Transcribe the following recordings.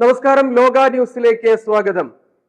നമസ്കാരം ലോക ന്യൂസിലേക്ക് സ്വാഗതം.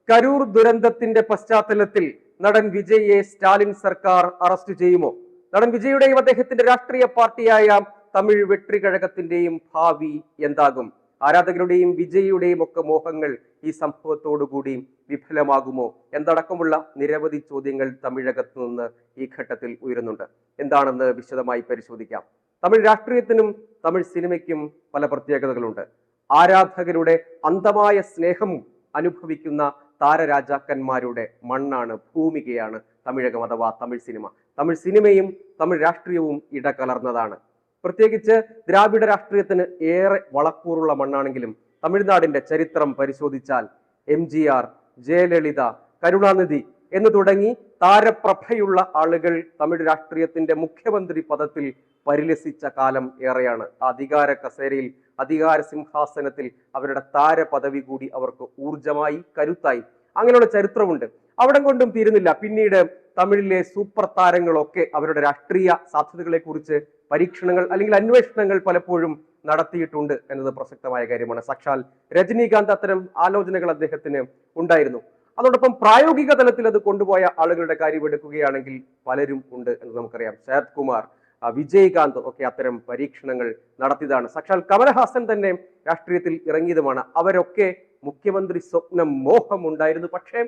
കരൂർ ദുരന്തത്തിന്റെ പശ്ചാത്തലത്തിൽ നടൻ വിജയെ സ്റ്റാലിൻ സർക്കാർ അറസ്റ്റ് ചെയ്യുമോ? നടൻ വിജയുടെയും അദ്ദേഹത്തിന്റെ രാഷ്ട്രീയ പാർട്ടിയായ തമിഴ് വെട്രികഴകത്തിന്റെയും ഭാവി എന്താകും? ആരാധകരുടെയും വിജയുടെയും ഒക്കെ മോഹങ്ങൾ ഈ സംഭവത്തോടുകൂടി വിഫലമാകുമോ? എന്തടക്കമുള്ള നിരവധി ചോദ്യങ്ങൾ തമിഴകത്ത് നിന്ന് ഈ ഘട്ടത്തിൽ ഉയരുന്നുണ്ട്. എന്താണെന്ന് വിശദമായി പരിശോധിക്കാം. തമിഴ് രാഷ്ട്രീയത്തിനും തമിഴ് സിനിമയ്ക്കും പല പ്രത്യേകതകളുണ്ട്. ആരാധകരുടെ അന്തമായ സ്നേഹം അനുഭവിക്കുന്ന താരരാജാക്കന്മാരുടെ മണ്ണാണ് ഭൂമികയാണ് തമിഴകം അഥവാ തമിഴ് സിനിമ. തമിഴ് സിനിമയും തമിഴ് രാഷ്ട്രീയവും ഇടകലർന്നതാണ്. പ്രത്യേകിച്ച് ദ്രാവിഡ രാഷ്ട്രീയത്തിന് ഏറെ വളക്കൂറുള്ള മണ്ണാണെങ്കിലും തമിഴ്നാടിന്റെ ചരിത്രം പരിശോധിച്ചാൽ M G R Jayalalithaa Karunanidhi എന്ന് തുടങ്ങി താരപ്രഭയുള്ള ആളുകൾ തമിഴ് രാഷ്ട്രീയത്തിന്റെ മുഖ്യമന്ത്രി പദത്തിൽ പരിലസിച്ച കാലം ഏറെയാണ്. അധികാര കസേരയിൽ അധികാര സിംഹാസനത്തിൽ അവരുടെ താരപദവി കൂടി അവർക്ക് ഊർജമായി കരുത്തായി. അങ്ങനെയുള്ള ചരിത്രമുണ്ട്. അവിടം കൊണ്ടും തീരുന്നില്ല. പിന്നീട് തമിഴിലെ സൂപ്പർ താരങ്ങളൊക്കെ അവരുടെ രാഷ്ട്രീയ സാധ്യതകളെ കുറിച്ച് പരീക്ഷണങ്ങൾ അല്ലെങ്കിൽ അന്വേഷണങ്ങൾ പലപ്പോഴും നടത്തിയിട്ടുണ്ട് എന്നത് പ്രസക്തമായ കാര്യമാണ്. സാക്ഷാൽ രജനീകാന്ത് അത്തരം ആലോചനകൾ അദ്ദേഹത്തിന് ഉണ്ടായിരുന്നു. അതോടൊപ്പം പ്രായോഗിക തലത്തിൽ അത് കൊണ്ടുപോയ ആളുകളുടെ കാര്യം എടുക്കുകയാണെങ്കിൽ പലരും ഉണ്ട് എന്ന് നമുക്കറിയാം. ശരത് കുമാർ വിജയകാന്ത് ഒക്കെ അത്തരം പരീക്ഷണങ്ങൾ നടത്തിയതാണ്. സാക്ഷാൽ കമലഹാസൻ തന്നെ രാഷ്ട്രീയത്തിൽ ഇറങ്ങിയതുമാണ്. അവരൊക്കെ മുഖ്യമന്ത്രി സ്വപ്നം മോഹം ഉണ്ടായിരുന്നു പക്ഷേ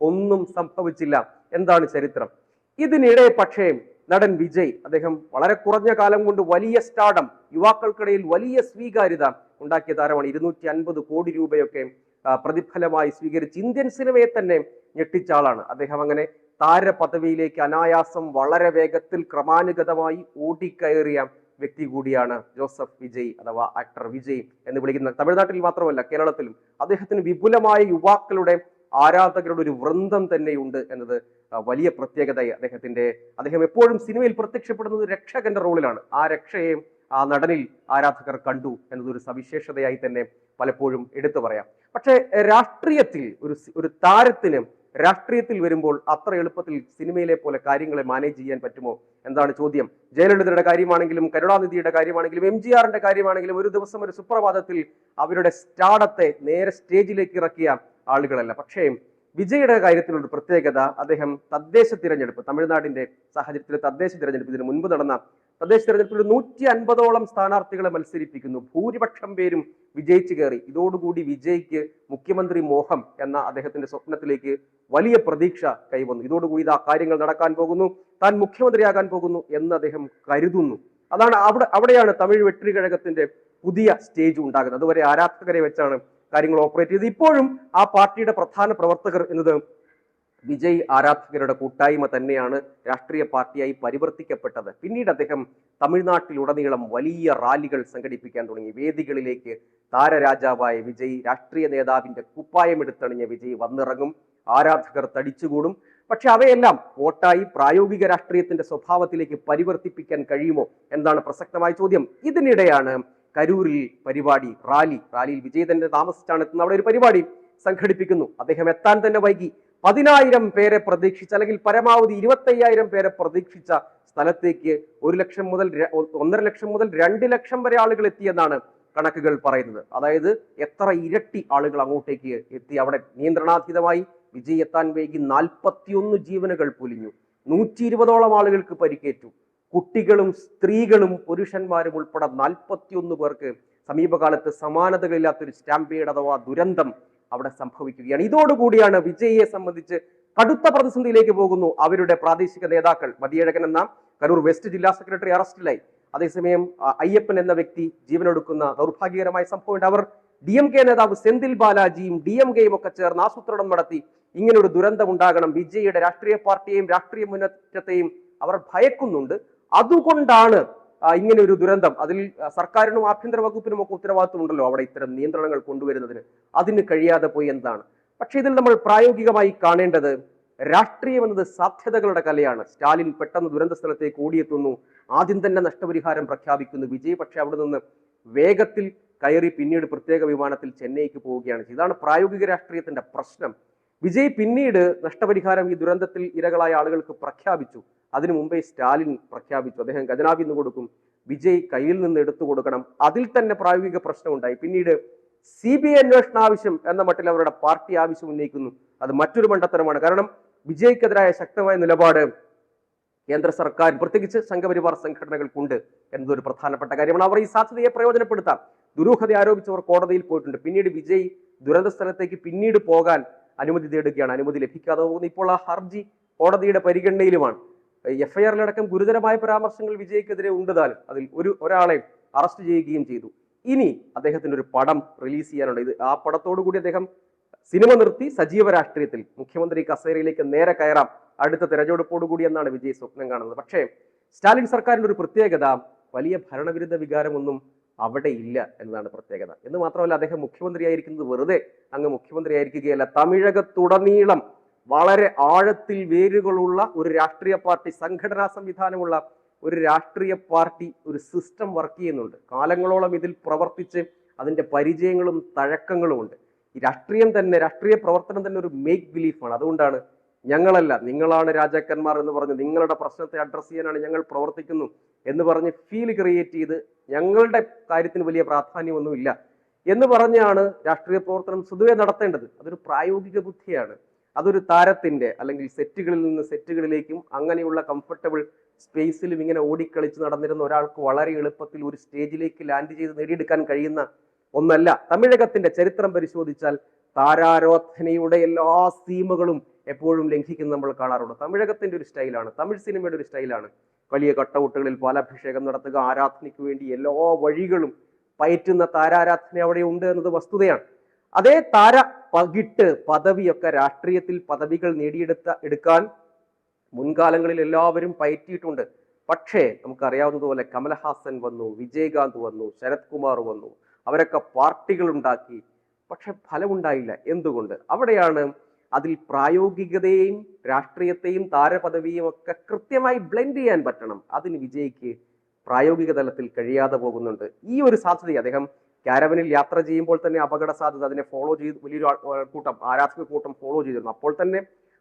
ഒന്നും സംഭവിച്ചില്ല. എന്താണ് ചരിത്രം? ഇതിനിടെ പക്ഷേ നടൻ വിജയ് അദ്ദേഹം വളരെ കുറഞ്ഞ കാലം കൊണ്ട് വലിയ സ്റ്റാർഡം യുവാക്കൾക്കിടയിൽ വലിയ സ്വീകാര്യത ഉണ്ടാക്കിയ താരമാണ്. ഇരുന്നൂറ്റി അൻപത് കോടി രൂപയൊക്കെ പ്രതിഫലമായി സ്വീകരിച്ച് ഇന്ത്യൻ സിനിമയെ തന്നെ ഞെട്ടിച്ച ആളാണ്. അദ്ദേഹം അങ്ങനെ താര പദവിയിലേക്ക് അനായാസം വളരെ വേഗത്തിൽ ക്രമാനുഗതമായി ഓടിക്കയറിയ വ്യക്തി കൂടിയാണ് ജോസഫ് വിജയ് അഥവാ ആക്ടർ വിജയ് എന്ന് വിളിക്കുന്ന തമിഴ്നാട്ടിൽ മാത്രമല്ല കേരളത്തിലും അദ്ദേഹത്തിന് വിപുലമായ യുവാക്കളുടെ ആരാധകരുടെ ഒരു വൃന്ദം തന്നെയുണ്ട് എന്നത് വലിയ പ്രത്യേകതയായി അദ്ദേഹത്തിന്റെ അദ്ദേഹം എപ്പോഴും സിനിമയിൽ പ്രത്യക്ഷപ്പെടുന്നത് രക്ഷകന്റെ റോളിലാണ് ആ രക്ഷയെ ആ നടനിൽ ആരാധകർ കണ്ടു എന്നതൊരു സവിശേഷതയായി തന്നെ പലപ്പോഴും എടുത്തു പറയാം. പക്ഷേ രാഷ്ട്രീയത്തിൽ ഒരു ഒരു താരത്തിന് രാഷ്ട്രീയത്തിൽ വരുമ്പോൾ അത്ര എളുപ്പത്തിൽ സിനിമയിലെ പോലെ കാര്യങ്ങളെ മാനേജ് ചെയ്യാൻ പറ്റുമോ? എന്താണ് ചോദ്യം? ജയലളിതയുടെ കാര്യമാണെങ്കിലും കരുണാനിധിയുടെ കാര്യമാണെങ്കിലും എം ജി ആറിന്റെ കാര്യമാണെങ്കിലും ഒരു ദിവസം ഒരു സുപ്രഭാതത്തിൽ അവരുടെ സ്റ്റാഡത്തെ നേരെ സ്റ്റേജിലേക്ക് ഇറക്കിയ ആളുകളല്ല. പക്ഷേ വിജയുടെ കാര്യത്തിലൊരു പ്രത്യേകത അദ്ദേഹം തദ്ദേശ തിരഞ്ഞെടുപ്പ് തമിഴ്നാടിന്റെ സാഹചര്യത്തിൽ തദ്ദേശ തിരഞ്ഞെടുപ്പ് ഇതിന് മുൻപ് നടന്ന തദ്ദേശ തെരഞ്ഞെടുപ്പിൽ നൂറ്റി അൻപതോളം സ്ഥാനാർത്ഥികളെ മത്സരിപ്പിക്കുന്നു. ഭൂരിപക്ഷം പേരും വിജയിച്ചു കയറി. ഇതോടുകൂടി വിജയ്ക്ക് മുഖ്യമന്ത്രി മോഹം എന്ന അദ്ദേഹത്തിന്റെ സ്വപ്നത്തിലേക്ക് വലിയ പ്രതീക്ഷ കൈവന്നു. ഇതോടുകൂടി ആ കാര്യങ്ങൾ നടക്കാൻ പോകുന്നു. താൻ മുഖ്യമന്ത്രിയാകാൻ പോകുന്നു എന്ന് അദ്ദേഹം കരുതുന്നു. അതാണ് അവിടെ അവിടെയാണ് തമിഴ് വെട്രികഴകത്തിന്റെ പുതിയ സ്റ്റേജ് ഉണ്ടാകുന്നത്. അതുവരെ ആരാധകരെ വെച്ചാണ് കാര്യങ്ങൾ ഓപ്പറേറ്റ് ചെയ്തത്. ഇപ്പോഴും ആ പാർട്ടിയുടെ പ്രധാന പ്രവർത്തകർ എന്നത് വിജയ് ആരാധകരുടെ കൂട്ടായ്മ തന്നെയാണ് രാഷ്ട്രീയ പാർട്ടിയായി പരിവർത്തിക്കപ്പെട്ടത്. പിന്നീട് അദ്ദേഹം തമിഴ്നാട്ടിലുടനീളം വലിയ റാലികൾ സംഘടിപ്പിക്കാൻ തുടങ്ങി. വേദികളിലേക്ക് താരരാജാവായ വിജയ് രാഷ്ട്രീയ നേതാവിന്റെ കുപ്പായം എടുത്തണിഞ്ഞ വിജയ് വന്നിറങ്ങും. ആരാധകർ തടിച്ചുകൂടും. പക്ഷെ അവയെല്ലാം വോട്ടായി പ്രായോഗിക രാഷ്ട്രീയത്തിന്റെ സ്വഭാവത്തിലേക്ക് പരിവർത്തിപ്പിക്കാൻ കഴിയുമോ എന്നാണ് പ്രസക്തമായ ചോദ്യം. ഇതിനിടെയാണ് കരൂരിൽ പരിപാടി റാലി. റാലിയിൽ വിജയ് തന്നെ താമസിച്ചാണ് എത്തുന്ന അവിടെ ഒരു പരിപാടി സംഘടിപ്പിക്കുന്നു. അദ്ദേഹം എത്താൻ തന്നെ വൈകി. പതിനായിരം പേരെ പ്രതീക്ഷിച്ച അല്ലെങ്കിൽ പരമാവധി ഇരുപത്തയ്യായിരം പേരെ പ്രതീക്ഷിച്ച സ്ഥലത്തേക്ക് ഒരു ലക്ഷം മുതൽ ഒന്നര ലക്ഷം മുതൽ രണ്ട് ലക്ഷം വരെ ആളുകൾ എത്തിയെന്നാണ് കണക്കുകൾ പറയുന്നത്. അതായത് എത്ര ഇരട്ടി ആളുകൾ അങ്ങോട്ടേക്ക് എത്തി. അവിടെ നിയന്ത്രണാതീതമായി വിജയ് എത്താൻ വൈകി നാൽപ്പത്തിയൊന്ന് ജീവനുകൾ പൊലിഞ്ഞു. നൂറ്റി ഇരുപതോളം ആളുകൾക്ക് പരിക്കേറ്റു. കുട്ടികളും സ്ത്രീകളും പുരുഷന്മാരും ഉൾപ്പെടെ നാൽപ്പത്തിയൊന്ന് പേർക്ക് സമീപകാലത്ത് സമാനതകളില്ലാത്തൊരു സ്റ്റാമ്പേഡ് അഥവാ ദുരന്തം അവിടെ സംഭവിക്കുകയാണ്. ഇതോടുകൂടിയാണ് വിജയിയെ സംബന്ധിച്ച് കടുത്ത പ്രതിസന്ധിയിലേക്ക് പോകുന്നു അവരുടെ പ്രാദേശിക നേതാക്കൾ. മതിയഴകൻ എന്ന കരൂർ വെസ്റ്റ് ജില്ലാ സെക്രട്ടറി അറസ്റ്റിലായി. അതേസമയം അയ്യപ്പൻ എന്ന വ്യക്തി ജീവനൊടുക്കുന്ന ദൗർഭാഗ്യകരമായ സംഭവമുണ്ട്. അവർ ഡി എം കെ നേതാവ് സെന്തിൽ ബാലാജിയും ഡി എം കെയും ഒക്കെ ചേർന്ന് ആസൂത്രണം നടത്തി. ഇങ്ങനൊരു ദുരന്തം ഉണ്ടാകണം. വിജയിയുടെ രാഷ്ട്രീയ പാർട്ടിയെയും രാഷ്ട്രീയ മുന്നേറ്റത്തെയും അവർ ഭയക്കുന്നുണ്ട്. അതുകൊണ്ടാണ് ഇങ്ങനെ ഒരു ദുരന്തം. അതിൽ സർക്കാരിനും ആഭ്യന്തര വകുപ്പിനും ഒക്കെ ഉത്തരവാദിത്വമുണ്ടല്ലോ അവിടെ ഇത്തരം നിയന്ത്രണങ്ങൾ കൊണ്ടുവരുന്നതിന്. അതിന് കഴിയാതെ പോയി എന്താണ്? പക്ഷേ ഇതിൽ നമ്മൾ പ്രായോഗികമായി കാണേണ്ടത് രാഷ്ട്രീയം എന്നത് സാധ്യതകളുടെ കലയാണ്. സ്റ്റാലിൻ പെട്ടെന്ന് ദുരന്ത സ്ഥലത്തേക്ക് ഓടിയെത്തുന്നു. ആദ്യം തന്നെ നഷ്ടപരിഹാരം പ്രഖ്യാപിക്കുന്നു. വിജയ് പക്ഷെ അവിടെ നിന്ന് വേഗത്തിൽ കയറി പിന്നീട് പ്രത്യേക വിമാനത്തിൽ ചെന്നൈക്ക് പോവുകയാണ് ഇതാണ് പ്രായോഗിക രാഷ്ട്രീയത്തിന്റെ പ്രശ്നം. വിജയ് പിന്നീട് നഷ്ടപരിഹാരം ഈ ദുരന്തത്തിൽ ഇരകളായ ആളുകൾക്ക് പ്രഖ്യാപിച്ചു. അതിനു മുമ്പേ സ്റ്റാലിൻ പ്രഖ്യാപിച്ചു. അദ്ദേഹം ഖജനാവിൽ നിന്ന് കൊടുക്കും. വിജയ് കയ്യിൽ നിന്ന് എടുത്തു കൊടുക്കണം. അതിൽ തന്നെ പ്രായോഗിക പ്രശ്നമുണ്ടായി. പിന്നീട് സി ബി ഐ അന്വേഷണ ആവശ്യം എന്ന മട്ടിൽ അവരുടെ പാർട്ടി ആവശ്യം ഉന്നയിക്കുന്നു. അത് മറ്റൊരു മണ്ടത്തരമാണ്. കാരണം വിജയ്ക്കെതിരായ ശക്തമായ നിലപാട് കേന്ദ്ര സർക്കാർ പ്രത്യേകിച്ച് സംഘപരിവാർ സംഘടനകൾക്കുണ്ട് എന്നതൊരു പ്രധാനപ്പെട്ട കാര്യമാണ്. അവർ ഈ സാധ്യതയെ പ്രയോജനപ്പെടുത്താം. ദുരൂഹത ആരോപിച്ചവർ കോടതിയിൽ പോയിട്ടുണ്ട്. പിന്നീട് വിജയ് ദുരന്ത സ്ഥലത്തേക്ക് പിന്നീട് പോകാൻ അനുമതി തേടുകയാണ് അനുമതി ലഭിക്കാതെ പോകുന്നു. ഇപ്പോൾ ആ ഹർജി കോടതിയുടെ പരിഗണനയിലുമാണ്. എഫ്ഐആറിലടക്കം ഗുരുതരമായ പരാമർശങ്ങൾ വിജയ്ക്കെതിരെ ഉണ്ട് താനും. അതിൽ ഒരു ഒരാളെ അറസ്റ്റ് ചെയ്യുകയും ചെയ്തു. ഇനി അദ്ദേഹത്തിന് ഒരു പടം റിലീസ് ചെയ്യാനുണ്ട്. ഇത് ആ പടത്തോടു കൂടി അദ്ദേഹം സിനിമ നിർത്തി സജീവ രാഷ്ട്രീയത്തിൽ മുഖ്യമന്ത്രി കസേരയിലേക്ക് നേരെ കയറാം. അടുത്ത തെരഞ്ഞെടുപ്പോടു കൂടി എന്നാണ് വിജയ് സ്വപ്നം കാണുന്നത്. പക്ഷേ സ്റ്റാലിൻ സർക്കാരിന്റെ ഒരു പ്രത്യേകത വലിയ ഭരണവിരുദ്ധ വികാരമൊന്നും അവിടെ ഇല്ല എന്നതാണ് പ്രത്യേകത. എന്ന് മാത്രമല്ല അദ്ദേഹം മുഖ്യമന്ത്രിയായിരിക്കുന്നത് വെറുതെ അങ്ങ് മുഖ്യമന്ത്രിയായിരിക്കുകയല്ല. തമിഴകത്തുടനീളം വളരെ ആഴത്തിൽ വേരുകളുള്ള ഒരു രാഷ്ട്രീയ പാർട്ടി സംഘടനാ സംവിധാനമുള്ള ഒരു രാഷ്ട്രീയ പാർട്ടി ഒരു സിസ്റ്റം വർക്ക് ചെയ്യുന്നുണ്ട്. കാലങ്ങളോളം ഇതിൽ പ്രവർത്തിച്ച് അതിന്റെ പരിചയങ്ങളും തഴക്കങ്ങളും ഉണ്ട് ഈ രാഷ്ട്രീയം തന്നെ രാഷ്ട്രീയ പ്രവർത്തനം തന്നെ ഒരു മേക്ക് ബിലീഫാണ് അതുകൊണ്ടാണ് ഞങ്ങളല്ല നിങ്ങളാണ് രാജാക്കന്മാർ എന്ന് പറഞ്ഞ് നിങ്ങളുടെ പ്രശ്നത്തെ അഡ്രസ്സ് ചെയ്യാനാണ് ഞങ്ങൾ പ്രവർത്തിക്കുന്നു എന്ന് പറഞ്ഞ് ഫീൽ ക്രിയേറ്റ് ചെയ്ത് ഞങ്ങളുടെ കാര്യത്തിന് വലിയ പ്രാധാന്യമൊന്നുമില്ല എന്ന് പറഞ്ഞാണ് രാഷ്ട്രീയ പ്രവർത്തനം സ്വതുവെ നടത്തേണ്ടത്. അതൊരു പ്രായോഗിക ബുദ്ധിയാണ്. അതൊരു താരത്തിന്റെ അല്ലെങ്കിൽ സെറ്റുകളിൽ നിന്ന് സെറ്റുകളിലേക്കും അങ്ങനെയുള്ള കംഫർട്ടബിൾ സ്പേസിലും ഇങ്ങനെ ഓടിക്കളിച്ച് നടന്നിരുന്ന ഒരാൾക്ക് വളരെ എളുപ്പത്തിൽ ഒരു സ്റ്റേജിലേക്ക് ലാൻഡ് ചെയ്ത് നേടിയെടുക്കാൻ കഴിയുന്ന ഒന്നല്ല തമിഴകത്തിന്റെ ചരിത്രം പരിശോധിച്ചാൽ താരാരോധനയുടെ എല്ലാ സീമകളും എപ്പോഴും ലംഘിക്കുന്ന നമ്മൾ കാണാറുണ്ട്. തമിഴകത്തിന്റെ ഒരു സ്റ്റൈലാണ് തമിഴ് സിനിമയുടെ ഒരു സ്റ്റൈലാണ്. വലിയ കട്ടൗട്ടുകളിൽ പാലാഭിഷേകം നടത്തുക ആരാധനയ്ക്ക് വേണ്ടി എല്ലാ വഴികളും പയറ്റുന്ന താരാരാധന അവിടെ ഉണ്ട് എന്നത് വസ്തുതയാണ്. അതേ താര പകിട്ട് പദവിയൊക്കെ രാഷ്ട്രീയത്തിൽ പദവികൾ നേടിയെടുത്ത എടുക്കാൻ മുൻകാലങ്ങളിൽ എല്ലാവരും പയറ്റിയിട്ടുണ്ട്. പക്ഷേ നമുക്കറിയാവുന്നതുപോലെ കമൽഹാസൻ വന്നു വിജയകാന്ത് വന്നു ശരത് കുമാർ വന്നു. അവരൊക്കെ പാർട്ടികൾ ഉണ്ടാക്കി പക്ഷെ ഫലമുണ്ടായില്ല. എന്തുകൊണ്ട്? അവിടെയാണ് അതിൽ പ്രായോഗികതയെയും രാഷ്ട്രീയത്തെയും താരപദവിയും ഒക്കെ കൃത്യമായി ബ്ലെൻഡ് ചെയ്യാൻ പറ്റണം. അതിന് വിജയ്ക്ക് പ്രായോഗിക തലത്തിൽ കഴിയാതെ പോകുന്നുണ്ട്. ഈ ഒരു സാധ്യത അദ്ദേഹം കാരവനിൽ യാത്ര ചെയ്യുമ്പോൾ തന്നെ അപകട സാധ്യത അതിനെ ഫോളോ ചെയ്ത്. വലിയൊരു കൂട്ടം ആരാധക കൂട്ടം ഫോളോ ചെയ്തിരുന്നു. അപ്പോൾ തന്നെ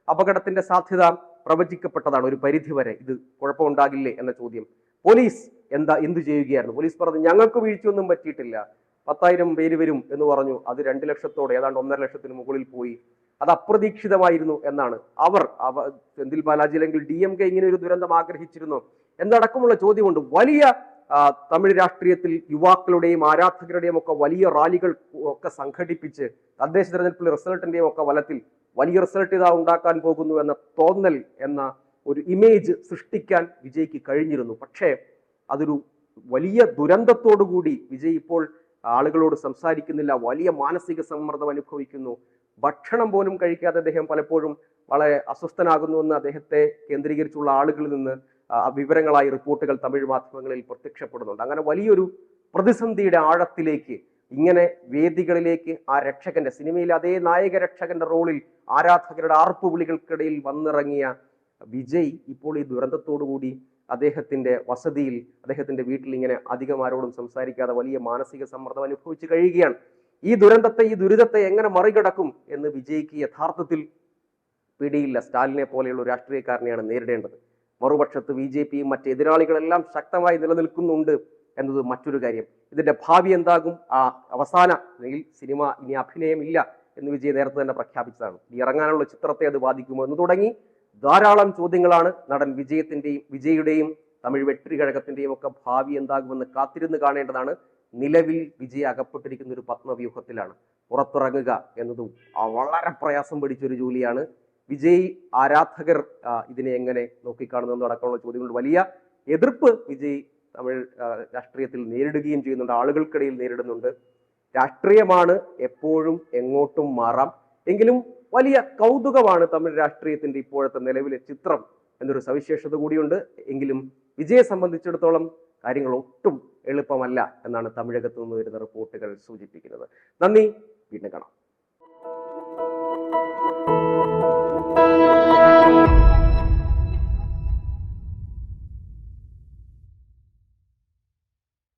അപകടത്തിന്റെ സാധ്യത പ്രവചിക്കപ്പെട്ടതാണ്. ഒരു പരിധി വരെ ഇത് കുഴപ്പമുണ്ടാകില്ലേ എന്ന ചോദ്യം. പോലീസ് എന്താ എന്തു ചെയ്യുകയായിരുന്നു? പോലീസ് പറഞ്ഞു ഞങ്ങൾക്ക് വീഴ്ചയൊന്നും പറ്റിയിട്ടില്ല. പത്തായിരം പേര് വരും എന്ന് പറഞ്ഞു. അത് രണ്ട് ലക്ഷത്തോടെ ഏതാണ്ട് ഒന്നര ലക്ഷത്തിന് മുകളിൽ പോയി. അത് അപ്രതീക്ഷിതമായിരുന്നു എന്നാണ്. അവർ അവ സെന്തിൽ ബാലാജി അല്ലെങ്കിൽ ഡി എം കെ ഇങ്ങനെ ഒരു ദുരന്തം ആഗ്രഹിച്ചിരുന്നു? എന്നടക്കമുള്ള ചോദ്യമുണ്ട്. വലിയ തമിഴ് രാഷ്ട്രീയത്തിൽ യുവാക്കളുടെയും ആരാധകരുടെയും ഒക്കെ വലിയ റാലികൾ ഒക്കെ സംഘടിപ്പിച്ച് തദ്ദേശ തെരഞ്ഞെടുപ്പിലെ റിസൾട്ടിന്റെയും ഒക്കെ വലത്തിൽ വലിയ റിസൾട്ട് ഇതാ ഉണ്ടാക്കാൻ പോകുന്നു എന്ന തോന്നൽ എന്ന ഒരു ഇമേജ് സൃഷ്ടിക്കാൻ വിജയ്ക്ക് കഴിഞ്ഞിരുന്നു. പക്ഷേ അതൊരു വലിയ ദുരന്തത്തോടു കൂടി വിജയ് ഇപ്പോൾ ആളുകളോട് സംസാരിക്കുന്നില്ല വലിയ മാനസിക സമ്മർദ്ദം അനുഭവിക്കുന്നു. ഭക്ഷണം പോലും കഴിക്കാതെ അദ്ദേഹം പലപ്പോഴും വളരെ അസ്വസ്ഥനാകുന്നുവെന്ന് അദ്ദേഹത്തെ കേന്ദ്രീകരിച്ചുള്ള ആളുകളിൽ നിന്ന് വിവരങ്ങളായി റിപ്പോർട്ടുകൾ തമിഴ് മാധ്യമങ്ങളിൽ പ്രത്യക്ഷപ്പെടുന്നുണ്ട്. അങ്ങനെ വലിയൊരു പ്രതിസന്ധിയുടെ ആഴത്തിലേക്ക് ഇങ്ങനെ വേദികളിലേക്ക് ആ രക്ഷകന്റെ സിനിമയിൽ അതേ നായക രക്ഷകന്റെ റോളിൽ ആരാധകരുടെ ആർപ്പ് വിളികൾക്കിടയിൽ വന്നിറങ്ങിയ വിജയ് ഇപ്പോൾ ഈ ദുരന്തത്തോടു കൂടി അദ്ദേഹത്തിന്റെ വസതിയിൽ അദ്ദേഹത്തിന്റെ വീട്ടിൽ ഇങ്ങനെ അധികം ആരോടും സംസാരിക്കാതെ വലിയ മാനസിക സമ്മർദ്ദം അനുഭവിച്ചു കഴിയുകയാണ്. ഈ ദുരന്തത്തെ ഈ ദുരിതത്തെ എങ്ങനെ മറികടക്കും എന്ന് വിജയ്ക്ക് യഥാർത്ഥത്തിൽ പിടിയില്ല. സ്റ്റാലിനെ പോലെയുള്ള രാഷ്ട്രീയക്കാരനെയാണ് നേരിടേണ്ടത്. മറുപക്ഷത്ത് ബി ജെ പിയും മറ്റ് എതിരാളികളെല്ലാം ശക്തമായി നിലനിൽക്കുന്നുണ്ട് എന്നത് മറ്റൊരു കാര്യം. ഇതിന്റെ ഭാവി എന്താകും? ആ അവസാന അല്ലെങ്കിൽ സിനിമ ഇനി അഭിനയമില്ല എന്ന് വിജയ് നേരത്തെ തന്നെ പ്രഖ്യാപിച്ചതാണ്. ഈ ഇറങ്ങാനുള്ള ചിത്രത്തെ അത് ബാധിക്കുമോ എന്ന് തുടങ്ങി ധാരാളം ചോദ്യങ്ങളാണ് നടൻ വിജയത്തിന്റെയും വിജയുടെയും തമിഴ് വെട്ടി കഴകത്തിന്റെയും ഒക്കെ ഭാവി എന്താകുമെന്ന് കാത്തിരുന്ന് കാണേണ്ടതാണ്. നിലവിൽ വിജയ് അകപ്പെട്ടിരിക്കുന്ന ഒരു പത്മവ്യൂഹത്തിലാണ്. പുറത്തിറങ്ങുക എന്നതും വളരെ പ്രയാസം പിടിച്ചൊരു ജോലിയാണ് വിജയ് ആരാധകർ ഇതിനെ എങ്ങനെ നോക്കിക്കാണുന്നു അടക്കമുള്ള ചോദ്യങ്ങൾ വലിയ എതിർപ്പ് വിജയ് തമിഴ് രാഷ്ട്രീയത്തിൽ നേരിടുകയും ചെയ്യുന്നുണ്ട്. ആളുകൾക്കിടയിൽ നേരിടുന്നുണ്ട്. രാഷ്ട്രീയമാണ് എപ്പോഴും എങ്ങോട്ടും മാറാം. എങ്കിലും വലിയ കൗതുകമാണ് തമിഴ് രാഷ്ട്രീയത്തിന്റെ ഇപ്പോഴത്തെ നിലവിലെ ചിത്രം എന്നൊരു സവിശേഷത കൂടിയുണ്ട്. എങ്കിലും വിജയെ സംബന്ധിച്ചിടത്തോളം കാര്യങ്ങൾ ഒട്ടും എളുപ്പമല്ല എന്നാണ് തമിഴകത്തു നിന്ന് വരുന്ന റിപ്പോർട്ടുകൾ സൂചിപ്പിക്കുന്നത്. നന്ദി. വീണ്ടും കാണാം. Thank you.